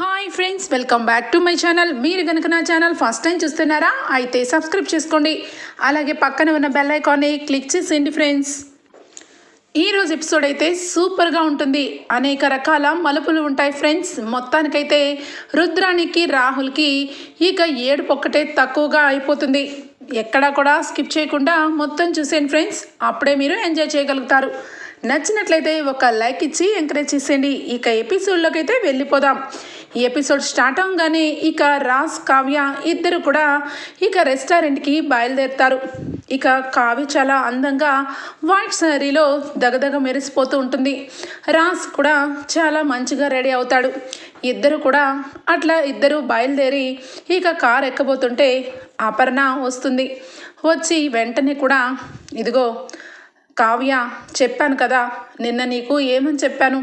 Hi friends welcome back to my channel మీరు కనుక నా ఛానల్ ఫస్ట్ టైం చూస్తున్నారా అయితే సబ్స్క్రైబ్ చేసుకోండి. అలాగే పక్కన ఉన్న బెల్ ఐకాన్ని క్లిక్ చేసేయండి ఫ్రెండ్స్ ఈరోజు ఎపిసోడ్ అయితే సూపర్గా ఉంటుంది. అనేక రకాల మలుపులు ఉంటాయి ఫ్రెండ్స్ మొత్తానికైతే రుద్రానికి రాహుల్కి ఇక ఏడుపు ఒక్కటే తక్కువగా అయిపోతుంది. ఎక్కడా కూడా స్కిప్ చేయకుండా మొత్తం చూసేయండి ఫ్రెండ్స్ అప్పుడే మీరు ఎంజాయ్ చేయగలుగుతారు. నచ్చినట్లయితే ఒక లైక్ ఇచ్చి ఎంకరేజ్ చేసేయండి. ఇక ఎపిసోడ్లోకి అయితే వెళ్ళిపోదాం. ఎపిసోడ్ స్టార్ట్ అవగానే ఇక రాజ్ కావ్య ఇద్దరు కూడా ఇక రెస్టారెంట్కి బయలుదేరుతారు. ఇక కావ్య చాలా అందంగా వైట్ శారీలో దగదగ మెరిసిపోతూ ఉంటుంది. రాజ్ కూడా చాలా మంచిగా రెడీ అవుతాడు. ఇద్దరు కూడా అట్లా ఇద్దరు బయలుదేరి ఇక కార్ ఎక్కబోతుంటే అపర్ణ వస్తుంది. వచ్చి వెంటనే కూడా ఇదిగో కావ్య చెప్పాను కదా నిన్న నీకు ఏమని చెప్పాను?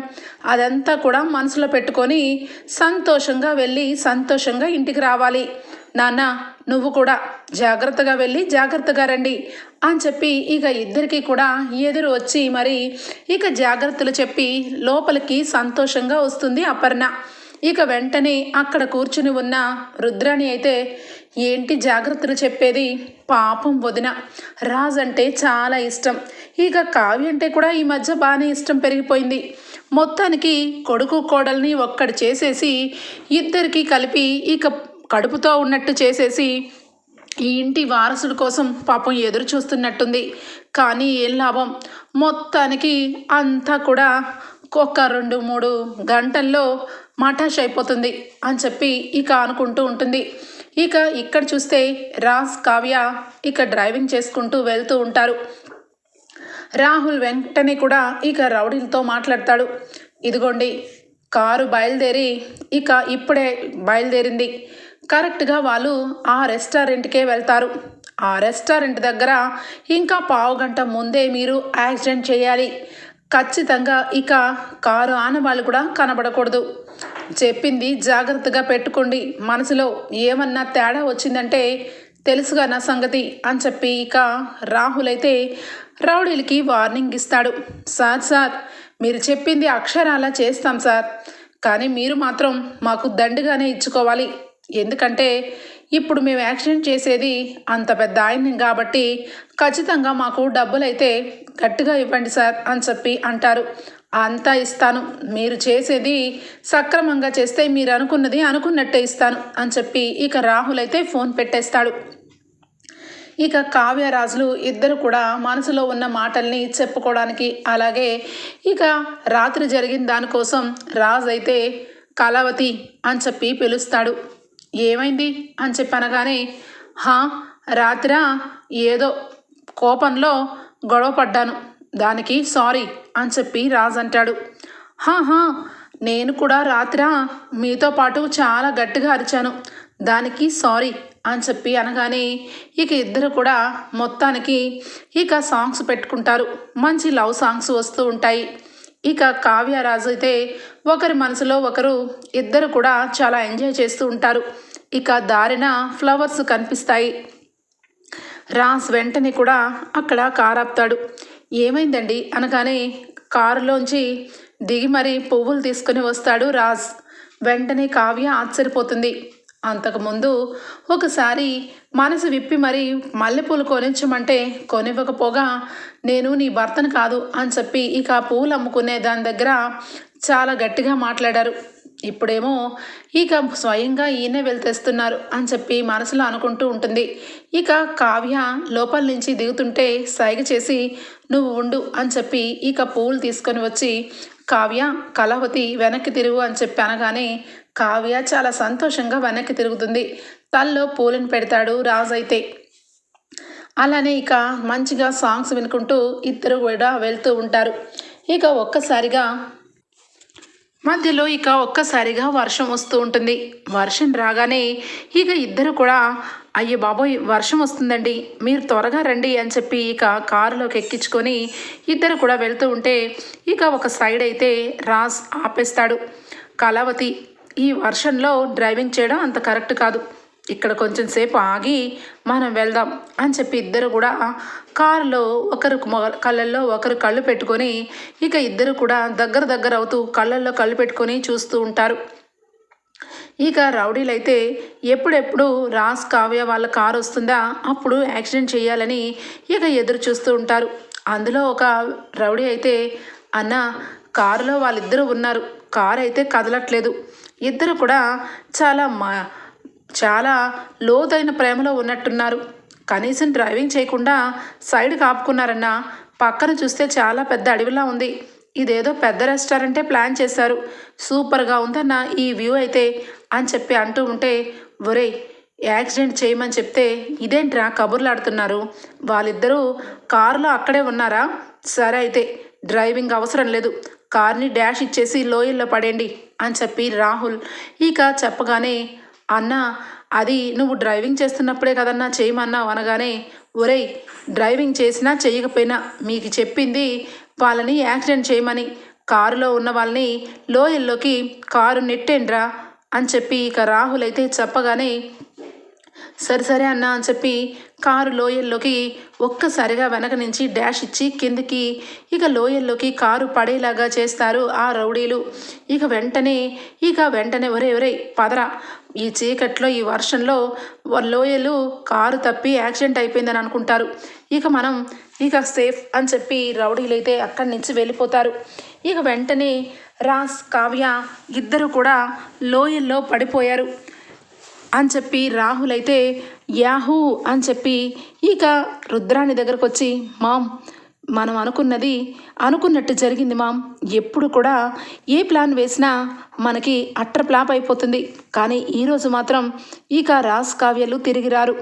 అదంతా కూడా మనసులో పెట్టుకొని సంతోషంగా వెళ్ళి సంతోషంగా ఇంటికి రావాలి. నాన్న నువ్వు కూడా జాగ్రత్తగా వెళ్ళి జాగ్రత్తగా రండి అని చెప్పి ఇక ఇద్దరికీ కూడా ఎదురు వచ్చి మరి ఇక జాగ్రత్తలు చెప్పి లోపలికి సంతోషంగా వస్తుంది అపర్ణ. ఇక వెంటనే అక్కడ కూర్చుని ఉన్న రుద్రాణి అయితే ఏంటి జాగ్రత్తలు చెప్పేది? పాపం వదిన రాజంటే అంటే చాలా ఇష్టం. ఇక కావ్య అంటే కూడా ఈ మధ్య బాగానే ఇష్టం పెరిగిపోయింది. మొత్తానికి కొడుకు కోడల్ని ఒక్కడు చేసేసి ఇద్దరికి కలిపి ఇక కడుపుతో ఉన్నట్టు చేసేసి ఈ ఇంటి వారసుడి కోసం పాపం ఎదురు చూస్తున్నట్టుంది. కానీ ఏం లాభం? మొత్తానికి అంతా కూడా ఒక రెండు మూడు గంటల్లో మటాష్ అయిపోతుంది అని చెప్పి ఇక అనుకుంటూ ఉంటుంది. ఇక ఇక్కడ చూస్తే రాజ్ కావ్య ఇక డ్రైవింగ్ చేసుకుంటూ వెళ్తూ ఉంటారు. రాహుల్ వెంటనే కూడా ఇక రౌడీలతో మాట్లాడతాడు. ఇదిగోండి కారు బయలుదేరి ఇక ఇప్పుడే బయలుదేరింది. కరెక్ట్గా వాళ్ళు ఆ రెస్టారెంట్కే వెళ్తారు. ఆ రెస్టారెంట్ దగ్గర ఇంకా పావు గంట ముందే మీరు యాక్సిడెంట్ చేయాలి. ఖచ్చితంగా ఇక కారు ఆనవాళ్ళు కూడా కనబడకూడదు. చెప్పింది జాగ్రత్తగా పెట్టుకోండి. మనసులో ఏమన్నా తేడా వచ్చిందంటే తెలుసుగా నా సంగతి అని చెప్పి ఇక రాహుల్ అయితే రౌడీలకి వార్నింగ్ ఇస్తాడు. సార్ సార్ మీరు చెప్పింది అక్షరాలా చేస్తాం సార్. కానీ మీరు మాత్రం మాకు దండుగానే ఇచ్చుకోవాలి. ఎందుకంటే ఇప్పుడు మేము యాక్సిడెంట్ చేసేది అంత పెద్ద ఆయన్ని కాబట్టి ఖచ్చితంగా మాకు డబ్బులైతే గట్టిగా ఇవ్వండి సార్ అని చెప్పి అంటారు. అంతా ఇస్తాను. మీరు చేసేది సక్రమంగా చేస్తే మీరు అనుకున్నది అనుకున్నట్టే ఇస్తాను అని చెప్పి ఇక రాహుల్ అయితే ఫోన్ పెట్టేస్తాడు. ఇక కావ్యరాజులు ఇద్దరు కూడా మనసులో ఉన్న మాటల్ని చెప్పుకోవడానికి అలాగే ఇక రాత్రి జరిగిన దానికోసం రాజు అయితే కళావతి అని చెప్పి పిలుస్తాడు. ఏమైంది? అని చెప్పి అనగానే హా రాత్ర ఏదో కోపంలో గొడవ పడ్డాను. దానికి సారీ అని చెప్పి రాజు అంటాడు. హా నేను కూడా రాత్ర మీతో పాటు చాలా గట్టిగా అరిచాను. దానికి సారీ అని చెప్పి అనగానే ఇక ఇద్దరు కూడా మొత్తానికి ఇక సాంగ్స్ పెట్టుకుంటారు. మంచి లవ్ సాంగ్స్ వస్తూ ఉంటాయి. ఇక కావ్యరాజు అయితే ఒకరి మనసులో ఒకరు ఇద్దరు కూడా చాలా ఎంజాయ్ చేస్తూ ఉంటారు. ఇక దారిన ఫ్లవర్స్ కనిపిస్తాయి. రాజ్ వెంటనే కూడా అక్కడ కారు ఆపుతాడు. ఏమైందండి? అనగానే కారులోంచి దిగి మరి పువ్వులు తీసుకుని వస్తాడు రాజ్. వెంటనే కావ్య ఆశ్చర్యపోతుంది. అంతకుముందు ఒకసారి మనసు విప్పి మరీ మల్లెపూలు కొనించమంటే కొనివ్వకపోగా నేను నీ భర్తను కాదు అని చెప్పి ఇక పూలు అమ్ముకునే దాని దగ్గర చాలా గట్టిగా మాట్లాడారు. ఇప్పుడేమో ఇక స్వయంగా ఈయనే వెళ్తేస్తున్నారు అని చెప్పి మనసులో అనుకుంటూ ఉంటుంది. ఇక కావ్య లోపల నుంచి దిగుతుంటే సైగ చేసి నువ్వు ఉండు అని చెప్పి ఇక పూలు తీసుకొని వచ్చి కావ్య కళావతి వెనక్కి తిరుగు అని చెప్పి అనగానే కావ్య చాలా సంతోషంగా వెనక్కి తిరుగుతుంది. తల్లో పూలను పెడతాడు రాజు అయితే. అలానే ఇక మంచిగా సాంగ్స్ వినుకుంటూ ఇద్దరు కూడా వెళ్తూ ఉంటారు. ఇక ఒక్కసారిగా మధ్యలో ఇక ఒక్కసారిగా వర్షం వస్తూ ఉంటుంది. వర్షం రాగానే ఇక ఇద్దరు కూడా అయ్యో బాబోయ్ వర్షం వస్తుందండి. మీరు త్వరగా రండి అని చెప్పి ఇక కారులోకి ఎక్కించుకొని ఇద్దరు కూడా వెళ్తూ ఉంటే ఇక ఒక సైడ్ అయితే రాజ్ ఆపేస్తాడు. కళావతి ఈ వర్షంలో డ్రైవింగ్ చేయడం అంత కరెక్ట్ కాదు. ఇక్కడ కొంచెం సేపు ఆగి మనం వెళ్దాం అని చెప్పి ఇద్దరు కూడా కారులో ఒకరు కళ్ళల్లో ఒకరు కళ్ళు పెట్టుకొని ఇక ఇద్దరు కూడా దగ్గర దగ్గర అవుతూ కళ్ళల్లో కళ్ళు పెట్టుకొని చూస్తూ ఉంటారు. ఇక రౌడీలైతే ఎప్పుడెప్పుడు రాస్ కావ్య వాళ్ళ కారు వస్తుందా అప్పుడు యాక్సిడెంట్ చేయాలని ఇక ఎదురు చూస్తూ ఉంటారు. అందులో ఒక రౌడీ అయితే అన్న కారులో వాళ్ళిద్దరూ ఉన్నారు. కారు అయితే కదలట్లేదు. ఇద్దరు కూడా చాలా మా చాలా లోతైన ప్రేమలో ఉన్నట్టున్నారు. కనీసం డ్రైవింగ్ చేయకుండా సైడ్ కాపుకున్నారన్న పక్కన చూస్తే చాలా పెద్ద అడవిలా ఉంది. ఇదేదో పెద్ద రెస్టారెంటే ప్లాన్ చేశారు. సూపర్గా ఉందన్న ఈ వ్యూ అయితే అని చెప్పి అంటూ ఉంటే ఒరేయ్ యాక్సిడెంట్ చేయమని చెప్తే ఇదేంట్రా కబుర్లాడుతున్నారు? వాళ్ళిద్దరూ కారులో అక్కడే ఉన్నారా? సరే అయితే డ్రైవింగ్ అవసరం లేదు. కార్ని డాష్ ఇచ్చేసి లోయల్లో పడేయండి అని చెప్పి రాహుల్ ఇక చెప్పగానే అన్న అది నువ్వు డ్రైవింగ్ చేస్తున్నప్పుడే కదన్నా చేయమన్నావు అనగానే ఒరేయ్ డ్రైవింగ్ చేసినా చేయకపోయినా మీకు చెప్పింది వాళ్ళని యాక్సిడెంట్ చేయమని కారులో ఉన్న వాళ్ళని లోయల్లోకి కారు నెట్టేండ్రా అని చెప్పి ఇక రాహుల్ అయితే చెప్పగానే సరే సరే అన్న అని చెప్పి కారు లోయల్లోకి ఒక్కసారిగా వెనక నుంచి డాష్ ఇచ్చి కిందికి ఇక లోయల్లోకి కారు పడేలాగా చేస్తారు ఆ రౌడీలు. ఇక వెంటనే ఇక వెంటనే ఒరే ఒరే పదరా. ఈ చీకట్లో ఈ వర్షంలో లోయలు కారు తప్పి యాక్సిడెంట్ అయిపోయిందని అనుకుంటారు. ఇక మనం ఇక సేఫ్ అని చెప్పి రౌడీలు అయితే అక్కడి నుంచి వెళ్ళిపోతారు. ఇక వెంటనే రాస్ కావ్య ఇద్దరు కూడా లోయల్లో పడిపోయారు. అని చెప్పి రాహుల్ అయితే యాహూ అని చెప్పి ఇక రుద్రాణి దగ్గరకు వచ్చి మామ్ మనం అనుకున్నది అనుకున్నట్టు జరిగింది మామ్. ఎప్పుడు కూడా ఏ ప్లాన్ వేసినా మనకి అట్టర్ ప్లాప్ అయిపోతుంది. కానీ ఈరోజు మాత్రం ఇక రాస్ కావ్యలు తిరిగి రారు.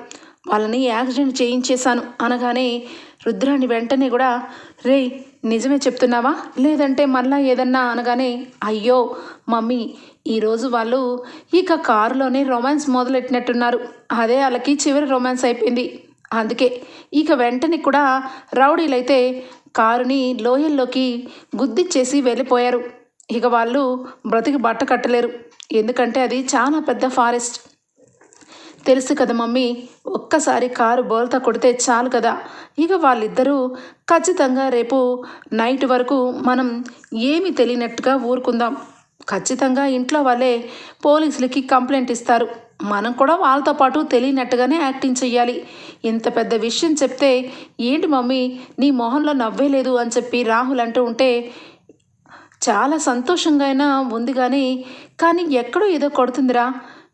వాళ్ళని యాక్సిడెంట్ చేయించేశాను. అనగానే రుద్రాణి వెంటనే కూడా రే నిజమే చెప్తున్నావా? లేదంటే మళ్ళా ఏదన్నా అనగానే అయ్యో మమ్మీ ఈరోజు వాళ్ళు ఇక కారులోనే రొమాన్స్ మొదలెట్టినట్టున్నారు. అదే వాళ్ళకి చివరి రొమాన్స్ అయిపోయింది. అందుకే ఇక వెంటనే కూడా రౌడీలైతే కారుని లోయల్లోకి గుద్దిచ్చేసి వెళ్ళిపోయారు. ఇక వాళ్ళు బ్రతికి బట్ట కట్టలేరు. ఎందుకంటే అది చాలా పెద్ద ఫారెస్ట్ తెలుసు కదా మమ్మీ ఒక్కసారి కారు బోల్తా కొడితే చాలు కదా. ఇక వాళ్ళిద్దరూ ఖచ్చితంగా రేపు నైట్ వరకు మనం ఏమి తెలియనట్టుగా ఊరుకుందాం. ఖచ్చితంగా ఇంట్లో వాళ్ళే పోలీసులకి కంప్లైంట్ ఇస్తారు. మనం కూడా వాళ్ళతో పాటు తెలియనట్టుగానే యాక్టింగ్ చెయ్యాలి. ఇంత పెద్ద విషయం చెప్తే ఏంటి మమ్మీ నీ మొహంలో నవ్వే లేదు అని చెప్పి రాహుల్ అంటూ ఉంటే చాలా సంతోషంగా అయినా ఉంది కానీ కానీ ఎక్కడో ఏదో కొడుతుందిరా.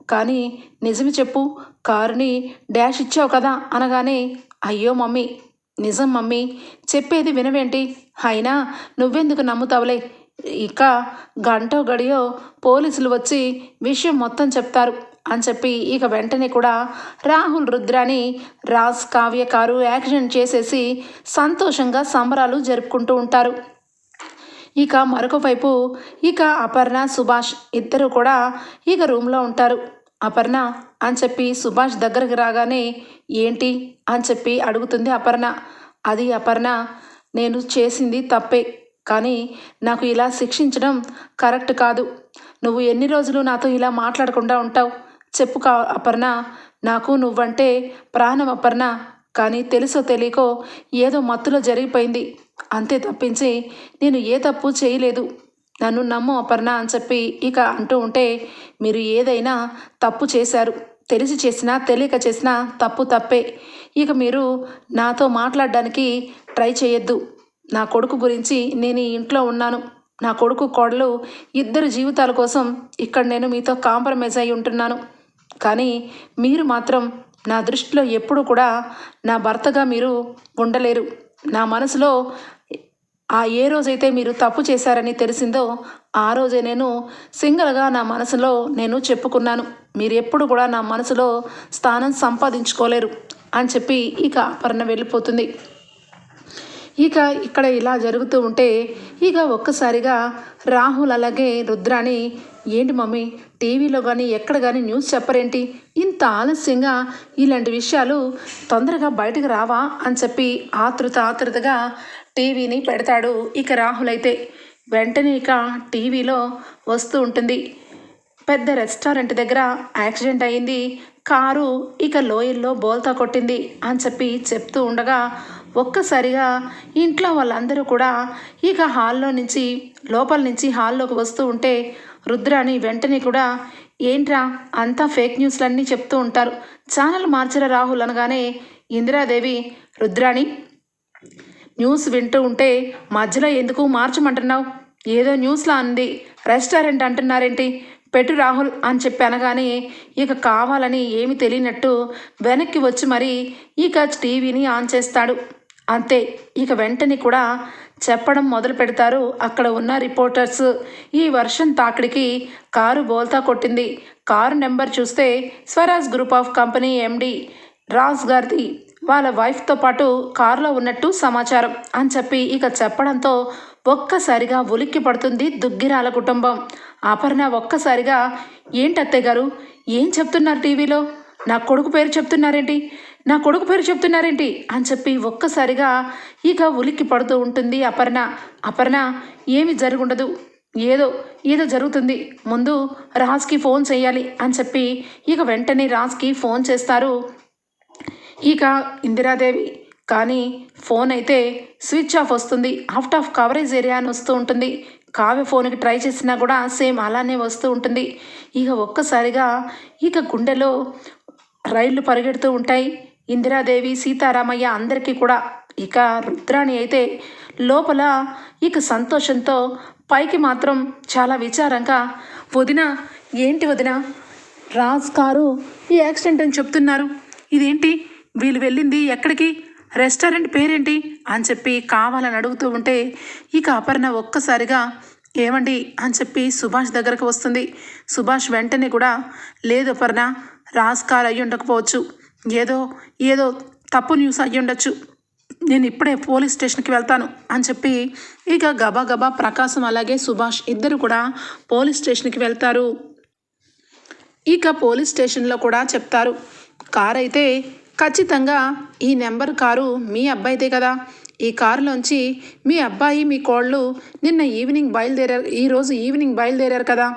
కానీ నిజమే చెప్పు కారుని డాష్ ఇచ్చావు కదా అనగానే అయ్యో మమ్మీ నిజం మమ్మీ చెప్పేది వినవేంటి? అయినా నువ్వెందుకు నమ్ముతావులే? ఇక గంటో గడియో పోలీసులు వచ్చి విషయం మొత్తం చెప్తారు అని చెప్పి ఇక వెంటనే కూడా రాహుల్ రుద్రాని రాజ్ కావ్య కారు యాక్సిడెంట్ చేసేసి సంతోషంగా సంబరాలు జరుపుకుంటూ ఉంటారు. ఇక మరొక వైపు ఇక అపర్ణ సుభాష్ ఇద్దరు కూడా ఇక రూమ్లో ఉంటారు. అపర్ణ అని చెప్పి సుభాష్ దగ్గరికి రాగానే ఏంటి? అని చెప్పి అడుగుతుంది అపర్ణ. అది అపర్ణ నేను చేసింది తప్పే కానీ నాకు ఇలా శిక్షించడం కరెక్ట్ కాదు. నువ్వు ఎన్ని రోజులు నాతో ఇలా మాట్లాడకుండా ఉంటావు? చెప్పు కా అపర్ణ. నాకు నువ్వంటే ప్రాణం అపర్ణ కానీ తెలుసో తెలియకో ఏదో మత్తులో జరిగిపోయింది. అంతే తప్పించి నేను ఏ తప్పు చేయలేదు. నన్ను నమ్ము అపర్ణ అని చెప్పి ఇక అంటూ ఉంటే మీరు ఏదైనా తప్పు చేశారు తెలిసి చేసినా తెలియక చేసినా తప్పు తప్పే. ఇక మీరు నాతో మాట్లాడడానికి ట్రై చేయొద్దు. నా కొడుకు గురించి నేను ఈ ఇంట్లో ఉన్నాను. నా కొడుకు కోడలు ఇద్దరు జీవితాల కోసం ఇక్కడ నేను మీతో కాంప్రమైజ్ అయి ఉంటున్నాను. కానీ మీరు మాత్రం నా దృష్టిలో ఎప్పుడూ కూడా నా భర్తగా మీరు ఉండలేరు. నా మనసులో ఆ ఏ రోజైతే మీరు తప్పు చేశారని తెలిసిందో ఆ రోజే నేను సింగిల్గా నా మనసులో నేను చెప్పుకున్నాను. మీరు ఎప్పుడు కూడా నా మనసులో స్థానం సంపాదించుకోలేరు అని చెప్పి ఇక అపర్ణ వెళ్ళిపోతుంది. ఇక ఇక్కడ ఇలా జరుగుతూ ఉంటే ఇక ఒక్కసారిగా రాహుల్ అలాగే రుద్రాని ఏంటి మమ్మీ టీవీలో కానీ ఎక్కడ కానీ న్యూస్ చెప్పరేంటి? ఇంత ఆలస్యంగా ఇలాంటి విషయాలు తొందరగా బయటకు రావా? అని చెప్పి ఆతృత ఆతృతగా టీవీని పెడతాడు. ఇక రాహుల్ అయితే వెంటనే ఇక టీవీలో వస్తూ ఉంటుంది. పెద్ద రెస్టారెంట్ దగ్గర యాక్సిడెంట్ అయింది. కారు ఇక లోయల్లో బోల్తా కొట్టింది అని చెప్పి చెప్తూ ఉండగా ఒక్కసారిగా ఇంట్లో వాళ్ళందరూ కూడా ఇక హాల్లో నుంచి లోపల నుంచి హాల్లోకి వస్తూ ఉంటే రుద్రాని వెంటనే కూడా ఏంట్రా అంతా ఫేక్ న్యూస్లన్నీ చెప్తూ ఉంటారు. ఛానల్ మార్చరా రాహుల్ అనగానే ఇందిరాదేవి రుద్రాణి న్యూస్ వింటూ ఉంటే మధ్యలో ఎందుకు మార్చమంటున్నావు? ఏదో న్యూస్లా అంది. రెస్టారెంట్ అంటున్నారేంటి? పెట్టు రాహుల్ అని చెప్పి అనగానే ఇక కావాలని ఏమి తెలియనట్టు వెనక్కి వచ్చి మరి ఇక టీవీని ఆన్ చేస్తాడు. అంతే ఇక వెంటనే కూడా చెప్పడం మొదలు పెడతారు అక్కడ ఉన్న రిపోర్టర్స్. ఈ వర్షం తాకిడికి కారు బోల్తా కొట్టింది. కారు నెంబర్ చూస్తే Swaraj group of company MD Raj గారిది. వాళ్ళ వైఫ్తో పాటు కారులో ఉన్నట్టు సమాచారం అని చెప్పి ఇక చెప్పడంతో ఒక్కసారిగా ఉలిక్కి పడుతుంది దుగ్గిరాల కుటుంబం. అపర్ణ ఒక్కసారిగా ఏంటత్తయ్య గారు? ఏం చెప్తున్నారు టీవీలో? నా కొడుకు పేరు చెప్తున్నారేంటి? నా కొడుకు పేరు చెప్తున్నారేంటి? అని చెప్పి ఒక్కసారిగా ఇక ఉలిక్కి పడుతూ ఉంటుంది అపర్ణ. అపర్ణ ఏమి జరుగుండదు. ఏదో ఏదో జరుగుతుంది. ముందు రాజ్కి ఫోన్ చేయాలి అని చెప్పి ఇక వెంటనే రాజ్కి ఫోన్ చేస్తారు ఇక ఇందిరాదేవి. కానీ ఫోన్ అయితే స్విచ్ ఆఫ్ వస్తుంది. అవుట్ ఆఫ్ కవరేజ్ ఏరియా అని వస్తూ ఉంటుంది. కావ్య ఫోన్కి ట్రై చేసినా కూడా సేమ్ అలానే వస్తూ ఉంటుంది. ఇక ఒక్కసారిగా ఇక గుండెలో రైళ్ళు పరిగెడుతూ ఉంటాయి. ఇందిరాదేవి సీతారామయ్య అందరికీ కూడా. ఇక రుద్రాణి అయితే లోపల ఇక సంతోషంతో పైకి మాత్రం చాలా విచారంగా వదిన ఏంటి వదిన? రాజ్ కారు ఈ యాక్సిడెంట్ అని చెప్తున్నారు. ఇదేంటి? వీళ్ళు వెళ్ళింది ఎక్కడికి? రెస్టారెంట్ పేరేంటి? అని చెప్పి కావాలని అడుగుతూ ఉంటే ఇక అపర్ణ ఒక్కసారిగా ఏమండి? అని చెప్పి సుభాష్ దగ్గరకు వస్తుంది. సుభాష్ వెంటనే కూడా లేదు అపర్ణ రాజ్ అయ్యి ఉండకపోవచ్చు. ఏదో ఏదో తప్పు న్యూస్ అయ్యి ఉండొచ్చు. నేను ఇప్పుడే పోలీస్ స్టేషన్కి వెళ్తాను అని చెప్పి ఇక గబా గబా ప్రకాశం అలాగే సుభాష్ ఇద్దరు కూడా పోలీస్ స్టేషన్కి వెళ్తారు. ఇక పోలీస్ స్టేషన్లో కూడా చెప్తారు కార్ అయితే ఖచ్చితంగా ఈ నెంబర్ కారు మీ అబ్బాయిదే కదా. ఈ కారులోంచి మీ అబ్బాయి మీ కోళ్ళు నిన్న ఈవినింగ్ బయలుదేరారు ఈరోజు ఈవినింగ్ బయలుదేరారు కదా.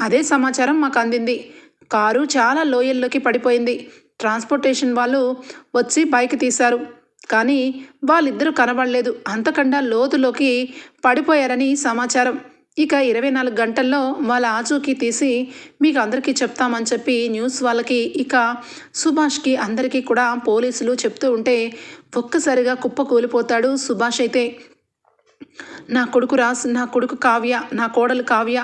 అదే సమాచారం మాకు అందింది. కారు చాలా లోయల్లోకి పడిపోయింది. ట్రాన్స్పోర్టేషన్ వాళ్ళు వచ్చి పైకి తీశారు. కానీ వాళ్ళిద్దరూ కనబడలేదు. అంతకన్నా లోతులోకి పడిపోయారని సమాచారం. ఇక ఇరవై నాలుగు గంటల్లో వాళ్ళ ఆచూకీ తీసి మీకు అందరికీ చెప్తామని చెప్పి న్యూస్ వాళ్ళకి ఇక సుభాష్కి అందరికీ కూడా పోలీసులు చెప్తూ ఉంటే ఒక్కసారిగా కుప్ప కూలిపోతాడు సుభాష్ అయితే. నా కొడుకు రాస్ నా కొడుకు కావ్య నా కోడలు కావ్య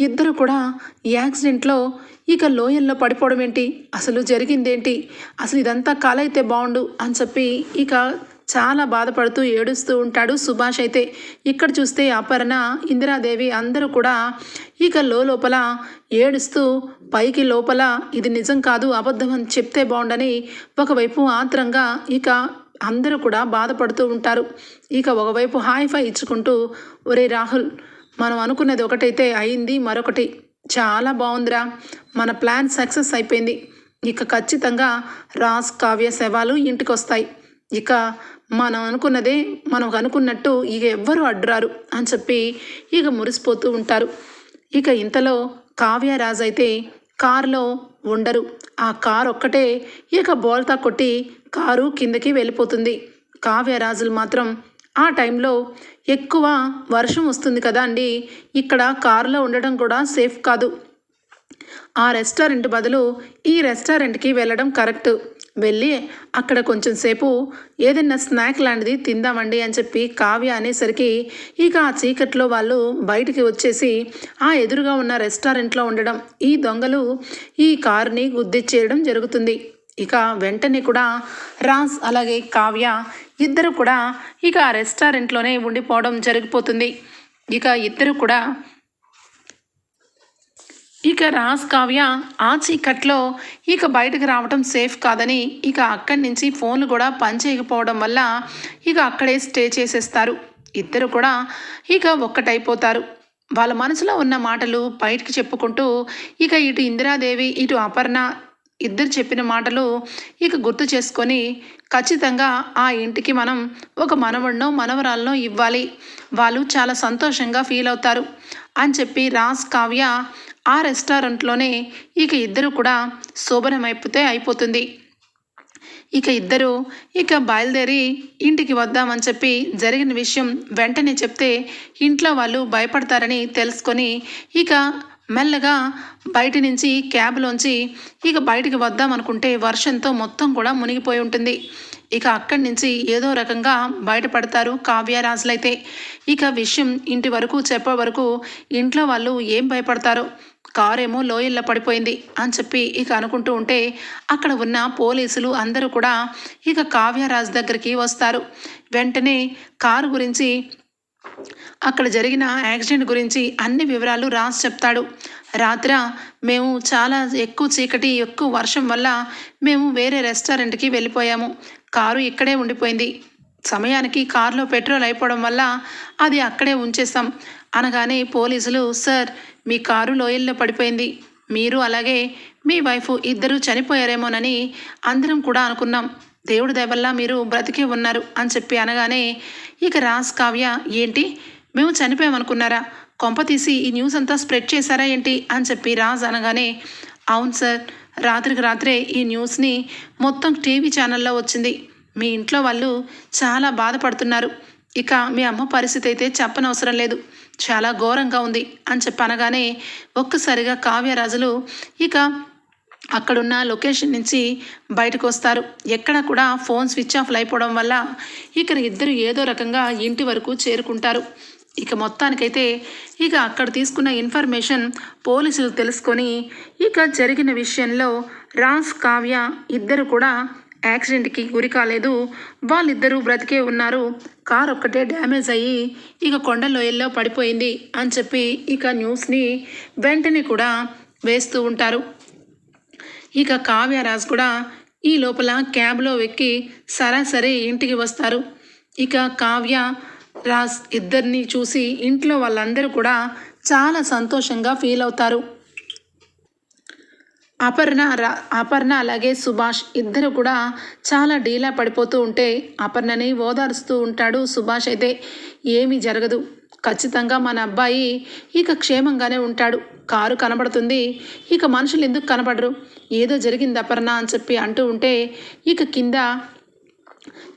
ఇద్దరు కూడా యాక్సిడెంట్లో ఇక లోయల్లో పడిపోవడం ఏంటి? అసలు జరిగిందేంటి? అసలు ఇదంతా కాలైతే బాగుండు అని చెప్పి ఇక చాలా బాధపడుతూ ఏడుస్తూ ఉంటాడు. సుభాష్ అయితే ఇక్కడ చూస్తే అపర్ణ ఇందిరాదేవి అందరూ కూడా ఇక లోపల ఏడుస్తూ పైకి లోపల ఇది నిజం కాదు అబద్ధం అని చెప్తే బాగుండని ఒకవైపు ఆత్రంగా ఇక అందరూ కూడా బాధపడుతూ ఉంటారు. ఇక ఒకవైపు హాయ్ ఫై ఇచ్చుకుంటూ ఒరే రాహుల్ మనం అనుకున్నది ఒకటైతే అయింది మరొకటి చాలా బాగుందిరా మన ప్లాన్ సక్సెస్ అయిపోయింది. ఇక ఖచ్చితంగా రాజ్ కావ్య శవాలు ఇంటికి వస్తాయి ఇక మనం అనుకున్నదే మనం అనుకున్నట్టు ఇక ఎవ్వరూ అడ్డురారు అని చెప్పి ఇక మురిసిపోతూ ఉంటారు. ఇక ఇంతలో కావ్యరాజ్ అయితే కారులో ఉండరు. ఆ కారు ఒక్కటే ఇక బోల్తా కొట్టి కారు కిందకి వెళ్ళిపోతుంది. కావ్యరాజులు మాత్రం ఆ టైంలో ఎక్కువ వర్షం వస్తుంది కదా అండి ఇక్కడ కారులో ఉండడం కూడా సేఫ్ కాదు. ఆ రెస్టారెంట్ బదులు ఈ రెస్టారెంట్కి వెళ్ళడం కరెక్ట్. వెళ్ళి అక్కడ కొంచెం సేపు ఏదైనా స్నాక్ లాంటిది తిందామండి అని చెప్పి కావ్య అనేసరికి ఇక ఆ చీకట్లో వాళ్ళు బయటికి వచ్చేసి ఆ ఎదురుగా ఉన్న రెస్టారెంట్లో ఉండడం ఈ దొంగలు ఈ కారుని గుద్దిచ్చేయడం జరుగుతుంది. ఇక వెంటనే కూడా రాజ్ అలాగే కావ్య ఇద్దరు కూడా ఇక ఆ రెస్టారెంట్లోనే ఉండిపోవడం జరిగిపోతుంది. ఇక ఇద్దరు కూడా ఇక రాజ్ కావ్య ఆ చీకట్లో ఇక బయటకు రావటం సేఫ్ కాదని ఇక అక్కడి నుంచి ఫోన్లు కూడా పనిచేయకపోవడం వల్ల ఇక అక్కడే స్టే చేసేస్తారు. ఇద్దరు కూడా ఇక ఒక్కటైపోతారు. వాళ్ళ మనసులో ఉన్న మాటలు బయటికి చెప్పుకుంటూ ఇక ఇటు ఇందిరాదేవి ఇటు అపర్ణ ఇద్దరు చెప్పిన మాటలు ఇక గుర్తు చేసుకొని ఖచ్చితంగా ఆ ఇంటికి మనం ఒక మనవడినో మనవరాలనో ఇవ్వాలి. వాళ్ళు చాలా సంతోషంగా ఫీల్ అవుతారు. అని చెప్పి రాజ్ కావ్య ఆ రెస్టారెంట్లోనే ఇక ఇద్దరు కూడా శోభనమైపోతే అయిపోతుంది. ఇక ఇద్దరు ఇక బయలుదేరి ఇంటికి వద్దామని చెప్పి జరిగిన విషయం వెంటనే చెప్తే ఇంట్లో వాళ్ళు భయపడతారని తెలుసుకొని ఇక మెల్లగా బయట నుంచి క్యాబ్లోంచి ఇక బయటికి వద్దామనుకుంటే వర్షంతో మొత్తం కూడా మునిగిపోయి ఉంటుంది. ఇక అక్కడి నుంచి ఏదో రకంగా బయటపడతారు కావ్యరాజులైతే ఇక విషయం ఇంటి వరకు చెప్పే వరకు ఇంట్లో వాళ్ళు ఏం భయపడతారు. కారేమో లోయల్లో పడిపోయింది అని చెప్పి ఇక అనుకుంటూ ఉంటే అక్కడ ఉన్న పోలీసులు అందరూ కూడా ఇక కావ్యరాజ్ దగ్గరికి వస్తారు. వెంటనే కారు గురించి అక్కడ జరిగిన యాక్సిడెంట్ గురించి అన్ని వివరాలు రాసి చెప్తాడు. రాత్ర మేము చాలా ఎక్కువ చీకటి ఎక్కువ వర్షం వల్ల మేము వేరే రెస్టారెంట్కి వెళ్ళిపోయాము. కారు ఇక్కడే ఉండిపోయింది. సమయానికి కారులో పెట్రోల్ అయిపోవడం వల్ల అది అక్కడే ఉంచేస్తాం అనగానే పోలీసులు సార్ మీ కారు లోయల్లో పడిపోయింది. మీరు అలాగే మీ వైఫ్ ఇద్దరు చనిపోయారేమోనని అందరం కూడా అనుకున్నాం. దేవుడి దయవల్ల మీరు బ్రతికే ఉన్నారు అని చెప్పి అనగానే ఇక రాజ్ కావ్య ఏంటి? మేము చనిపోయామనుకున్నారా? కొంప తీసి ఈ న్యూస్ అంతా స్ప్రెడ్ చేశారా ఏంటి? అని చెప్పి రాజ్ అనగానే అవును సార్ రాత్రికి రాత్రే ఈ న్యూస్ని మొత్తం టీవీ ఛానల్లో వచ్చింది. మీ ఇంట్లో వాళ్ళు చాలా బాధపడుతున్నారు. ఇక మీ అమ్మ పరిస్థితి అయితే చెప్పనవసరం లేదు. చాలా ఘోరంగా ఉంది అని చెప్పి అనగానే ఒక్కసారిగా కావ్యరాజులు ఇక అక్కడున్న లొకేషన్ నుంచి బయటకు వస్తారు. ఎక్కడ కూడా ఫోన్ స్విచ్ ఆఫ్ అయిపోవడం వల్ల ఇక్కడ ఇద్దరు ఏదో రకంగా ఇంటి వరకు చేరుకుంటారు. ఇక మొత్తానికైతే ఇక అక్కడ తీసుకున్న ఇన్ఫర్మేషన్ పోలీసులు తెలుసుకొని ఇక జరిగిన విషయంలో రాజ్ కావ్య ఇద్దరు కూడా యాక్సిడెంట్కి గురి కాలేదు. వాళ్ళిద్దరూ బ్రతికే ఉన్నారు. కార్ ఒక్కటే డ్యామేజ్ అయ్యి ఇక కొండలోయల్లో పడిపోయింది అని చెప్పి ఇక న్యూస్ని వెంటనే కూడా వేస్తూ ఉంటారు. ఇక కావ్యరాజ్ కూడా ఈ లోపల క్యాబ్లో ఎక్కి సరాసరి ఇంటికి వస్తారు. ఇక కావ్య రాజ్ ఇద్దరిని చూసి ఇంట్లో వాళ్ళందరూ కూడా చాలా సంతోషంగా ఫీల్ అవుతారు. అపర్ణ రా అపర్ణ అలాగే సుభాష్ ఇద్దరు కూడా చాలా డీలా పడిపోతూ ఉంటే అపర్ణని ఓదారుస్తూ ఉంటాడు సుభాష్ అయితే. ఏమీ జరగదు. ఖచ్చితంగా మన అబ్బాయి ఇక క్షేమంగానే ఉంటాడు. కారు కనబడుతుంది. ఇక మనుషులు ఎందుకు కనబడరు? ఏదో జరిగింది అపర్ణ అని చెప్పి అంటూ ఉంటే ఇక కింద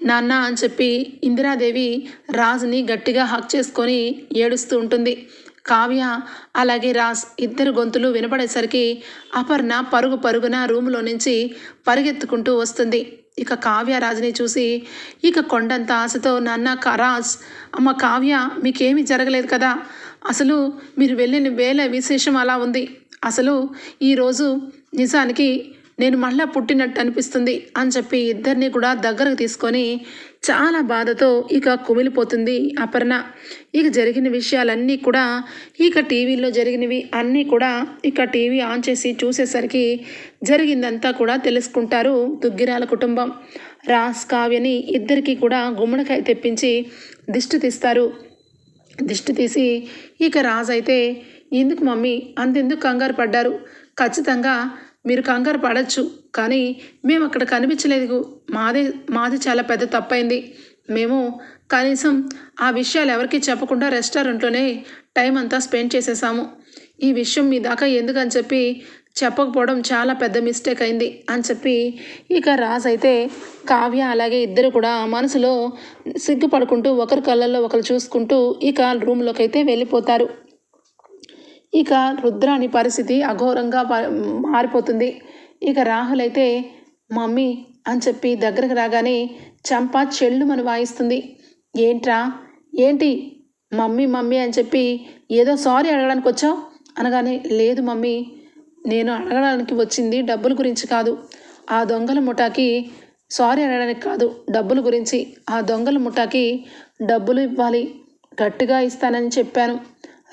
నాన్న అని చెప్పి ఇందిరాదేవి రాజుని గట్టిగా హక్ చేసుకొని ఏడుస్తూ ఉంటుంది. కావ్య అలాగే రాజ్ ఇద్దరు గొంతులు వినపడేసరికి అపర్ణ పరుగు పరుగున రూములో నుంచి పరిగెత్తుకుంటూ వస్తుంది. ఇక కావ్య రాజుని చూసి ఇక కొండంత ఆశతో నాన్న క- రాజ్ అమ్మ కావ్య మీకేమీ జరగలేదు కదా? అసలు మీరు వెళ్ళిన వేల విశేషం అలా ఉంది. అసలు ఈరోజు నిజానికి నేను మళ్ళా పుట్టినట్టు అనిపిస్తుంది అని చెప్పి ఇద్దరిని కూడా దగ్గరకు తీసుకొని చాలా బాధతో ఇక కుమిలిపోతుంది అపర్ణ. ఇక జరిగిన విషయాలన్నీ కూడా ఇక టీవీలో జరిగినవి అన్నీ కూడా ఇక టీవీ ఆన్ చేసి చూసేసరికి జరిగిందంతా కూడా తెలుసుకుంటారు దుగ్గిరాల కుటుంబం. రాస్ కావ్యని ఇద్దరికీ కూడా గుమ్మడికాయ తెప్పించి దిష్టి తీస్తారు. దిష్టి తీసి ఇక రాజు అయితే ఎందుకు మమ్మీ? అంతెందుకు కంగారు పడ్డారు? ఖచ్చితంగా మీరు కంగారు పడచ్చు కానీ మేము అక్కడ కనిపించలేదు మాది మాది చాలా పెద్ద తప్పైంది. మేము కనీసం ఆ విషయాలు ఎవరికీ చెప్పకుండా రెస్టారెంట్లోనే టైం అంతా స్పెండ్ చేసేసాము. ఈ విషయం మీ దాకా ఎందుకని చెప్పి చెప్పకపోవడం చాలా పెద్ద మిస్టేక్ అయింది అని చెప్పి ఇక రాజ్ అయితే కావ్య అలాగే ఇద్దరు కూడా మనసులో సిగ్గుపడుకుంటూ ఒకరి కళ్ళల్లో ఒకరు చూసుకుంటూ ఇక రూమ్లోకి అయితే వెళ్ళిపోతారు. ఇక రుద్రాని పరిస్థితి అఘోరంగా మారిపోతుంది. ఇక రాహుల్ అయితే మమ్మీ అని చెప్పి దగ్గరకు రాగానే చంప చెల్లుమని వాయిస్తుంది. ఏంట్రా? ఏంటి? మమ్మీ మమ్మీ అని చెప్పి ఏదో సారీ అడగడానికి వచ్చావు అనగానే లేదు మమ్మీ నేను అడగడానికి వచ్చింది డబ్బుల గురించి కాదు. ఆ దొంగల ముఠాకి సారీ అడగడానికి కాదు డబ్బుల గురించి. ఆ దొంగల ముఠాకి డబ్బులు ఇవ్వాలి గట్టిగా ఇస్తానని చెప్పాను.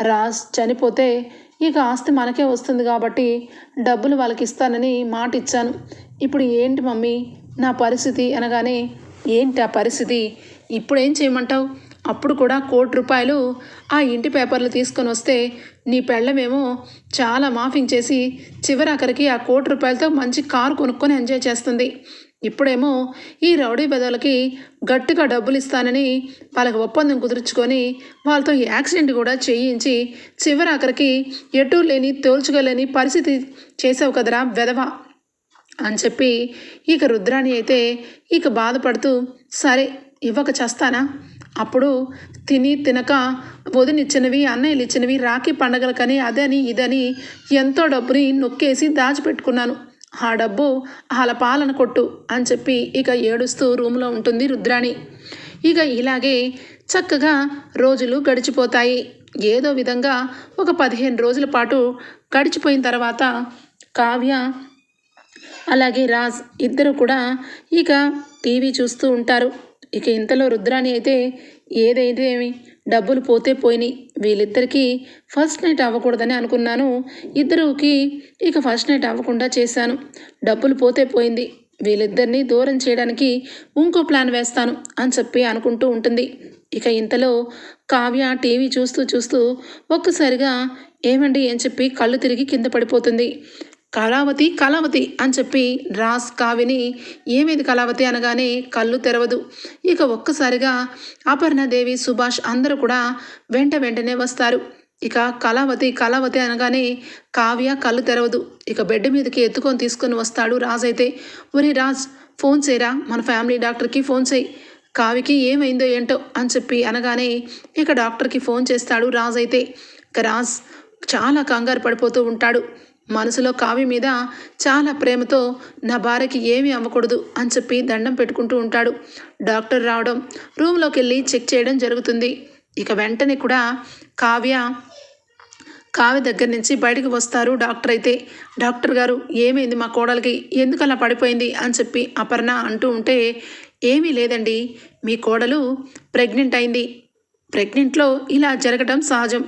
రాజ్ చనిపోతే ఇక ఆస్తి మనకే వస్తుంది కాబట్టి డబ్బులు వాళ్ళకి ఇస్తానని మాట ఇచ్చాను ఇప్పుడు ఏంటి మమ్మీ? నా పరిస్థితి అనగానే ఏంటి ఆ పరిస్థితి? ఇప్పుడు ఏం చేయమంటావు? అప్పుడు కూడా కోటి రూపాయలు ఆ ఇంటి పేపర్లు తీసుకొని వస్తే నీ పెళ్ళమేమో చాలా మాఫింగ్ చేసి చివరాఖరికి ఆ కోటి రూపాయలతో మంచి కారు కొనుక్కొని ఎంజాయ్ చేస్తుంది. ఇప్పుడేమో ఈ రౌడీ బెదవులకి గట్టిగా డబ్బులు ఇస్తానని వాళ్ళకి ఒప్పందం కుదుర్చుకొని వాళ్ళతో యాక్సిడెంట్ కూడా చేయించి చివరాఖరికి ఎటు లేని తోల్చుకోలేని పరిస్థితి చేసావు కదరా వెధవ అని చెప్పి ఇక రుద్రాణి అయితే ఇక బాధపడుతూ సరే ఇవ్వక చేస్తానా? అప్పుడు తిని తినక వదినిచ్చినవి అన్నయ్యలు ఇచ్చినవి రాఖీ పండగలకని అదని ఇదని ఎంతో డబ్బుని నొక్కేసి దాచిపెట్టుకున్నాను. ఆ డబ్బు వాళ్ళ పాలన కొట్టు అని చెప్పి ఇక ఏడుస్తూ రూమ్లో ఉంటుంది రుద్రాణి. ఇక ఇలాగే చక్కగా రోజులు గడిచిపోతాయి. ఏదో విధంగా ఒక పదిహేను రోజుల పాటు గడిచిపోయిన తర్వాత కావ్య అలాగే రాజ్ ఇద్దరు కూడా ఇక టీవీ చూస్తూ ఉంటారు. ఇక ఇంతలో రుద్రాణి అయితే ఏదైతే ఏమి? డబ్బులు పోతే పోయినాయి. వీళ్ళిద్దరికీ ఫస్ట్ నైట్ అవ్వకూడదని అనుకున్నాను. ఇద్దరికి ఇక ఫస్ట్ నైట్ అవ్వకుండా చేశాను. డబ్బులు పోతే పోయింది. వీళ్ళిద్దరినీ దూరం చేయడానికి ఇంకో ప్లాన్ వేస్తాను అని చెప్పి అనుకుంటూ ఉంటుంది. ఇక ఇంతలో కావ్య టీవీ చూస్తూ చూస్తూ ఒక్కసారిగా ఏమండి అని చెప్పి కళ్ళు తిరిగి కింద పడిపోతుంది. కళావతి కళావతి అని చెప్పి రాస్ కావిని ఏమేది కళావతి? అనగానే కళ్ళు తెరవదు. ఇక ఒక్కసారిగా అపర్ణదేవి సుభాష్ అందరూ కూడా వెంట వెంటనే వస్తారు. ఇక కళావతి కళావతి అనగానే కావ్య కళ్ళు తెరవదు. ఇక బెడ్ మీదకి ఎత్తుకొని తీసుకొని వస్తాడు రాజ్ అయితే. ఒరే రాజ్ ఫోన్ చేయరా? మన ఫ్యామిలీ డాక్టర్కి ఫోన్ చేయి. కావికి ఏమైందో ఏంటో? అని చెప్పి అనగానే ఇక డాక్టర్కి ఫోన్ చేస్తాడు రాజ్ అయితే. ఇక రాజ్ చాలా కంగారు పడిపోతూ ఉంటాడు. మనసులో కావి మీద చాలా ప్రేమతో నా భార్యకి ఏమీ అవ్వకూడదు అని చెప్పి దండం పెట్టుకుంటూ ఉంటాడు. డాక్టర్ రావడం రూమ్లోకి వెళ్ళి చెక్ చేయడం జరుగుతుంది. ఇక వెంటనే కూడా కావ్య కావ్య దగ్గర నుంచి బయటకు వస్తారు డాక్టర్ అయితే. డాక్టర్ గారు ఏమైంది మా కోడలికి? ఎందుకు అలా పడిపోయింది? అని చెప్పి అపర్ణ అంటూ ఉంటే ఏమీ లేదండి మీ కోడలు ప్రెగ్నెంట్ అయింది. ప్రెగ్నెంట్లో ఇలా జరగడం సహజం.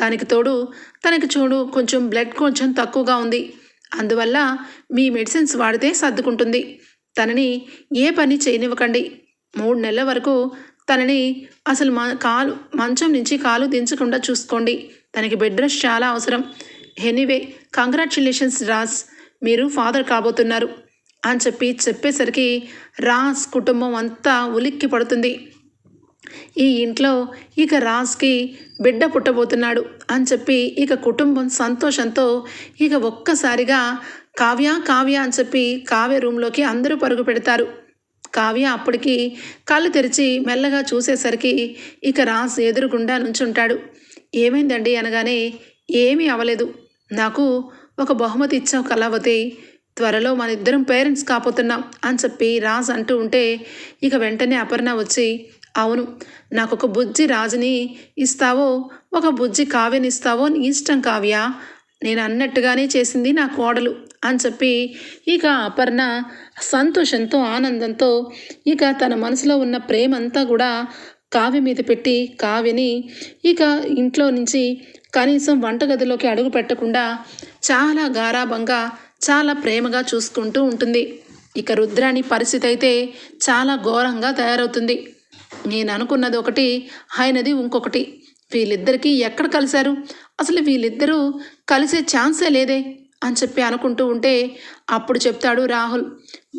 దానికి తోడు తనకి చూడు కొంచెం బ్లడ్ కొంచెం తక్కువగా ఉంది. అందువల్ల మీ మెడిసిన్స్ వాడితే సర్దుకుంటుంది. తనని ఏ పని చేయనివ్వకండి. మూడు నెలల వరకు తనని అసలు మా కాలు మంచం నుంచి కాలు దించకుండా చూసుకోండి. తనకి బెడ్ రెస్ట్ చాలా అవసరం. ఎనీవే కంగ్రాచులేషన్స్ రాజ్ మీరు ఫాదర్ కాబోతున్నారు. అని చెప్పి చెప్పేసరికి రాజ్ కుటుంబం అంతా ఉలిక్కి పడుతుంది ఈ ఇంట్లో ఇక రాజ్కి బిడ్డ పుట్టబోతున్నాడు అని చెప్పి ఇక కుటుంబం సంతోషంతో ఇక ఒక్కసారిగా కావ్య కావ్య అని చెప్పి కావ్య రూమ్లోకి అందరూ పరుగు పెడతారు. కావ్య అప్పటికి కళ్ళు తెరిచి మెల్లగా చూసేసరికి ఇక రాజ్ ఎదురుగుండా నుంచుంటాడు. ఏమైందండి అనగానే ఏమీ అవలేదు. నాకు ఒక బహుమతి ఇచ్చావు కళావతి త్వరలో మన ఇద్దరం పేరెంట్స్ కాపోతున్నాం అని చెప్పి రాజ్ అంటూ ఉంటే ఇక వెంటనే అపర్ణ వచ్చి అవును నాకు ఒక బుజ్జి రాజుని ఇస్తావో ఒక బుజ్జి కావ్యనిస్తావో నీ ఇష్టం కావ్య. నేను అన్నట్టుగానే చేసింది నా కోడలు అని చెప్పి ఇక అపర్ణ సంతోషంతో ఆనందంతో ఇక తన మనసులో ఉన్న ప్రేమంతా కూడా కావ్య మీద పెట్టి కావ్యని ఇక ఇంట్లో నుంచి కనీసం వంటగదిలోకి అడుగు పెట్టకుండా చాలా గారాభంగా చాలా ప్రేమగా చూసుకుంటూ ఉంటుంది. ఇక రుద్రాణి పరిస్థితి అయితే చాలా ఘోరంగా తయారవుతుంది. నేను అనుకున్నది ఒకటి ఆయనది ఇంకొకటి. వీళ్ళిద్దరికీ ఎక్కడ కలిశారు? అసలు వీళ్ళిద్దరూ కలిసే ఛాన్సే లేదే అని చెప్పి అనుకుంటూ ఉంటే అప్పుడు చెప్తాడు రాహుల్.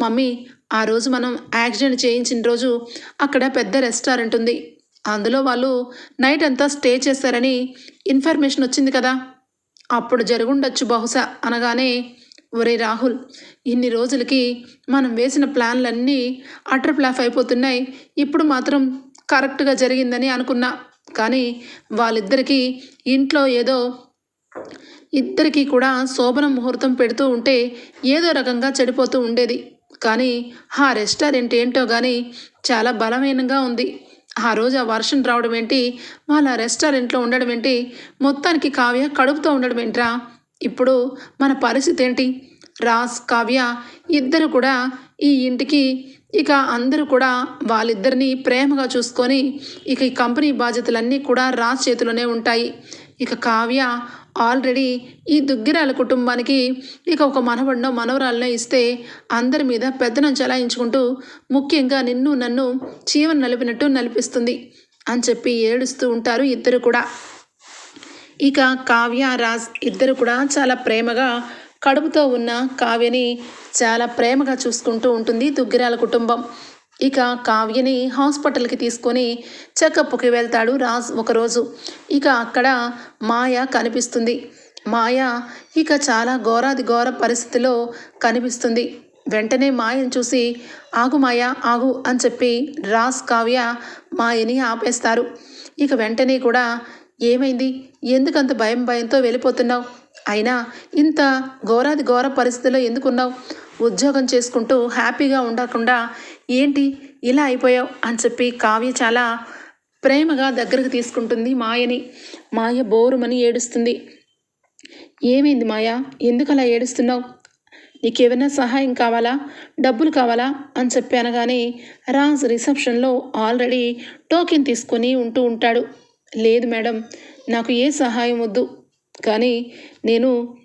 మమ్మీ ఆ రోజు మనం యాక్సిడెంట్ చేయించిన రోజు అక్కడ పెద్ద రెస్టారెంట్ ఉంది. అందులో వాళ్ళు నైట్ అంతా స్టే చేస్తారని ఇన్ఫర్మేషన్ వచ్చింది కదా. అప్పుడు జరుగుండొచ్చు బహుశా అనగానే ఒరే రాహుల్ ఇన్ని రోజులకి మనం వేసిన ప్లాన్లన్నీ అటర్ ప్లాఫ్ అయిపోతున్నాయి. ఇప్పుడు మాత్రం కరెక్ట్గా జరిగిందని అనుకున్నా. కానీ వాళ్ళిద్దరికీ ఇంట్లో ఏదో ఇద్దరికీ కూడా శోభన ముహూర్తం పెడుతూ ఉంటే ఏదో రకంగా చెడిపోతూ ఉండేది. కానీ ఆ రెస్టారెంట్ ఏంటో కానీ చాలా బలమైనగా ఉంది. ఆ రోజు ఆ వర్షం రావడం ఏంటి వాళ్ళ రెస్టారెంట్లో ఉండడం ఏంటి మొత్తానికి కావ్య కడుపుతో ఉండడం ఏంట్రా? ఇప్పుడు మన పరిస్థితి ఏంటి రాస్ కావ్య ఇద్దరు కూడా ఈ ఇంటికి ఇక అందరూ కూడా వాళ్ళిద్దరిని ప్రేమగా చూసుకొని ఇక ఈ కంపెనీ బాధ్యతలన్నీ కూడా రాజ్ చేతిలోనే ఉంటాయి. ఇక కావ్య ఆల్రెడీ ఈ దుగ్గిరాల కుటుంబానికి ఇక ఒక మనవడినో మనవరాలనో ఇస్తే అందరి మీద పెద్దనం చలాయించుకుంటూ ముఖ్యంగా నిన్ను నన్ను చీవన నలిపినట్టు నలిపిస్తుంది అని చెప్పి ఏడుస్తూ ఉంటారు ఇద్దరు కూడా. ఇక కావ్య రాజ్ ఇద్దరు కూడా చాలా ప్రేమగా కడుపుతో ఉన్న కావ్యని చాలా ప్రేమగా చూసుకుంటూ ఉంటుంది దుగ్గిరాల కుటుంబం. ఇక కావ్యని హాస్పిటల్కి తీసుకొని చెకప్కి వెళ్తాడు రాజ్ ఒకరోజు. ఇక అక్కడ మాయ కనిపిస్తుంది. మాయ ఇక చాలా ఘోరాది ఘోర పరిస్థితిలో కనిపిస్తుంది. వెంటనే మాయను చూసి ఆగు మాయ ఆగు అని చెప్పి రాజ్ కావ్య మాయని ఆపేస్తారు. ఇక వెంటనే కూడా ఏమైంది? ఎందుకంత భయం భయంతో వెళ్ళిపోతున్నావు? అయినా ఇంత ఘోరాది ఘోర పరిస్థితిలో ఎందుకున్నావు? ఉద్యోగం చేసుకుంటూ హ్యాపీగా ఉండకుండా ఏంటి ఇలా అయిపోయావు? అని చెప్పి కావ్య చాలా ప్రేమగా దగ్గరకు తీసుకుంటుంది మాయని. మాయ బోరుమని ఏడుస్తుంది. ఏమైంది మాయా? ఎందుకు అలా ఏడుస్తున్నావు? నీకేమైనా సహాయం కావాలా? డబ్బులు కావాలా? అని చెప్పి అనగానే రాజ్ రిసెప్షన్లో ఆల్రెడీ టోకెన్ తీసుకొని ఉంటూ ఉంటాడు. లేదు మేడం నాకు ఏ సహాయం వద్దు. కానీ నేను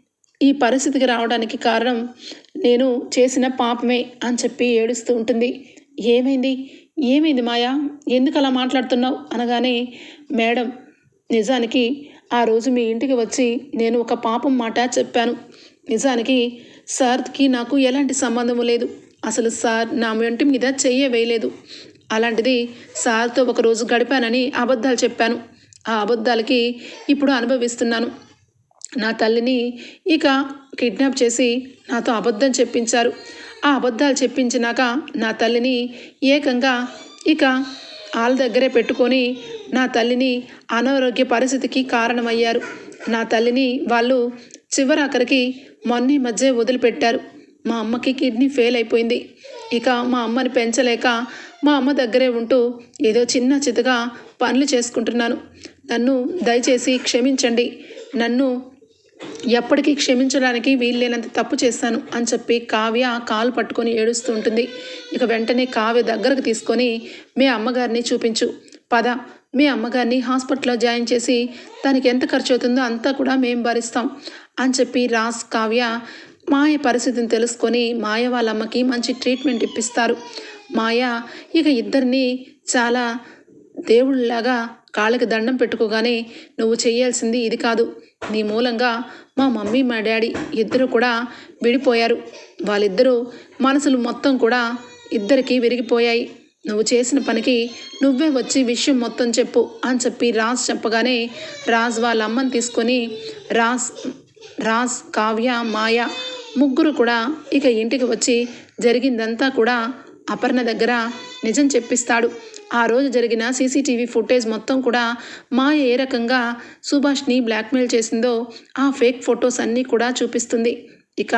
ఈ పరిస్థితికి రావడానికి కారణం నేను చేసిన పాపమే అని చెప్పి ఏడుస్తూ ఉంటుంది. ఏమైంది? ఏమైంది మాయా? ఎందుకు అలా మాట్లాడుతున్నావు? అనగానే మేడం నిజానికి ఆ రోజు మీ ఇంటికి వచ్చి నేను ఒక పాపం మాట చెప్పాను. నిజానికి సార్కి నాకు ఎలాంటి సంబంధము లేదు. అసలు సార్ నా ఇంటి మీద చెయ్య వేయలేదు. అలాంటిది సార్తో ఒకరోజు గడిపానని అబద్ధాలు చెప్పాను. ఆ అబద్ధాలకి ఇప్పుడు అనుభవిస్తున్నాను. నా తల్లిని ఇక కిడ్నాప్ చేసి నాతో అబద్ధం చెప్పించారు. ఆ అబద్ధాలు చెప్పించినాక నా తల్లిని ఏకంగా ఇక వాళ్ళ దగ్గరే పెట్టుకొని నా తల్లిని అనారోగ్య పరిస్థితికి కారణమయ్యారు. నా తల్లిని వాళ్ళు చివరాఖరికి మొన్న మధ్య వదిలిపెట్టారు. మా అమ్మకి కిడ్నీ ఫెయిల్ అయిపోయింది. ఇక మా అమ్మని పెంచలేక మా అమ్మ దగ్గరే ఉంటూ ఏదో చిన్న చితగా పనులు చేసుకుంటున్నాను. నన్ను దయచేసి క్షమించండి. నన్ను ఎప్పటికీ క్షమించడానికి వీల్లేనంత తప్పు చేశాను అని చెప్పి కావ్య కాలు పట్టుకొని ఏడుస్తూ ఉంటుంది. ఇక వెంటనే కావ్య దగ్గరకు తీసుకొని మీ అమ్మగారిని చూపించు. పద. మీ అమ్మగారిని హాస్పిటల్లో జాయిన్ చేసి దానికి ఎంత ఖర్చు అవుతుందో అంతా కూడా మేము భరిస్తాం అని చెప్పి రాస్ కావ్య మాయ పరిస్థితిని తెలుసుకొని మాయ వాళ్ళ అమ్మకి మంచి ట్రీట్మెంట్ ఇప్పిస్తారు. మాయ ఇక ఇద్దరిని చాలా దేవుళ్ళలాగా కాళ్ళకి దండం పెట్టుకోగానే నువ్వు చేయాల్సింది ఇది కాదు. నీ మూలంగా మా మమ్మీ మా డాడీ ఇద్దరు కూడా విడిపోయారు. వాళ్ళిద్దరూ మనసులు మొత్తం కూడా ఇద్దరికీ విరిగిపోయాయి. నువ్వు చేసిన పనికి నువ్వే వచ్చి విషయం మొత్తం చెప్పు అని చెప్పి రాజ్ చెప్పగానే రాజ్ వాళ్ళ అమ్మని తీసుకొని రాజ్ రాజ్ కావ్య మాయ ముగ్గురు కూడా ఇక ఇంటికి వచ్చి జరిగిందంతా కూడా అపర్ణ దగ్గర నిజం చెప్పిస్తాడు. ఆ రోజు జరిగిన సీసీటీవీ ఫుటేజ్ మొత్తం కూడా మాయ ఏ రకంగా సుభాష్ని బ్లాక్మెయిల్ చేసిందో ఆ ఫేక్ ఫొటోస్ అన్నీ కూడా చూపిస్తుంది. ఇక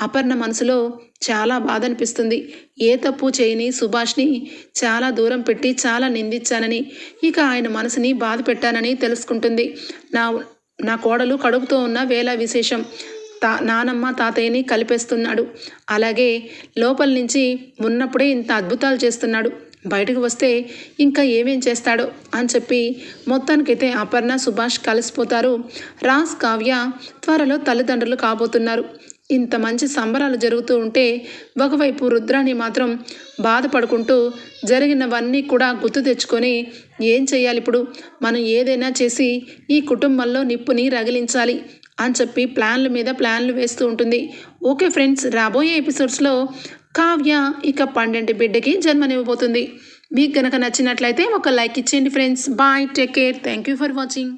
అపర్ణ మనసులో చాలా బాధ అనిపిస్తుంది. ఏ తప్పు చేయని సుభాష్ని చాలా దూరం పెట్టి చాలా నిందించానని ఇక ఆయన మనసుని బాధ పెట్టానని తెలుసుకుంటుంది. నా నా కోడలు కడుపుతో ఉన్న వేళ విశేషం. తా నానమ్మ తాతయ్యని కలిపేస్తున్నాడు. అలాగే లోపల నుంచి ఉన్నప్పుడే ఇంత అద్భుతాలు చేస్తున్నాడు. బయటకు వస్తే ఇంకా ఏమేం చేస్తాడో అని చెప్పి మొత్తానికైతే అపర్ణ సుభాష్ కలిసిపోతారు. రాజ్ కావ్య త్వరలో తల్లిదండ్రులు కాబోతున్నారు. ఇంత మంచి సంబరాలు జరుగుతూ ఉంటే ఒకవైపు రుద్రాణి మాత్రం బాధపడుకుంటూ జరిగినవన్నీ కూడా గుర్తు తెచ్చుకొని ఏం చేయాలి ఇప్పుడు? మనం ఏదైనా చేసి ఈ కుటుంబంలో నిప్పుని రగిలించాలి అని చెప్పి ప్లాన్ల మీద ప్లాన్లు వేస్తూ ఉంటుంది. ఓకే ఫ్రెండ్స్ రాబోయే ఎపిసోడ్స్లో కావ్య ఇక పండంటి బిడ్డకి జన్మనివ్వబోతుంది. మీకు కనుక నచ్చినట్లయితే ఒక లైక్ ఇచ్చేయండి friends. Bye take care thank you for watching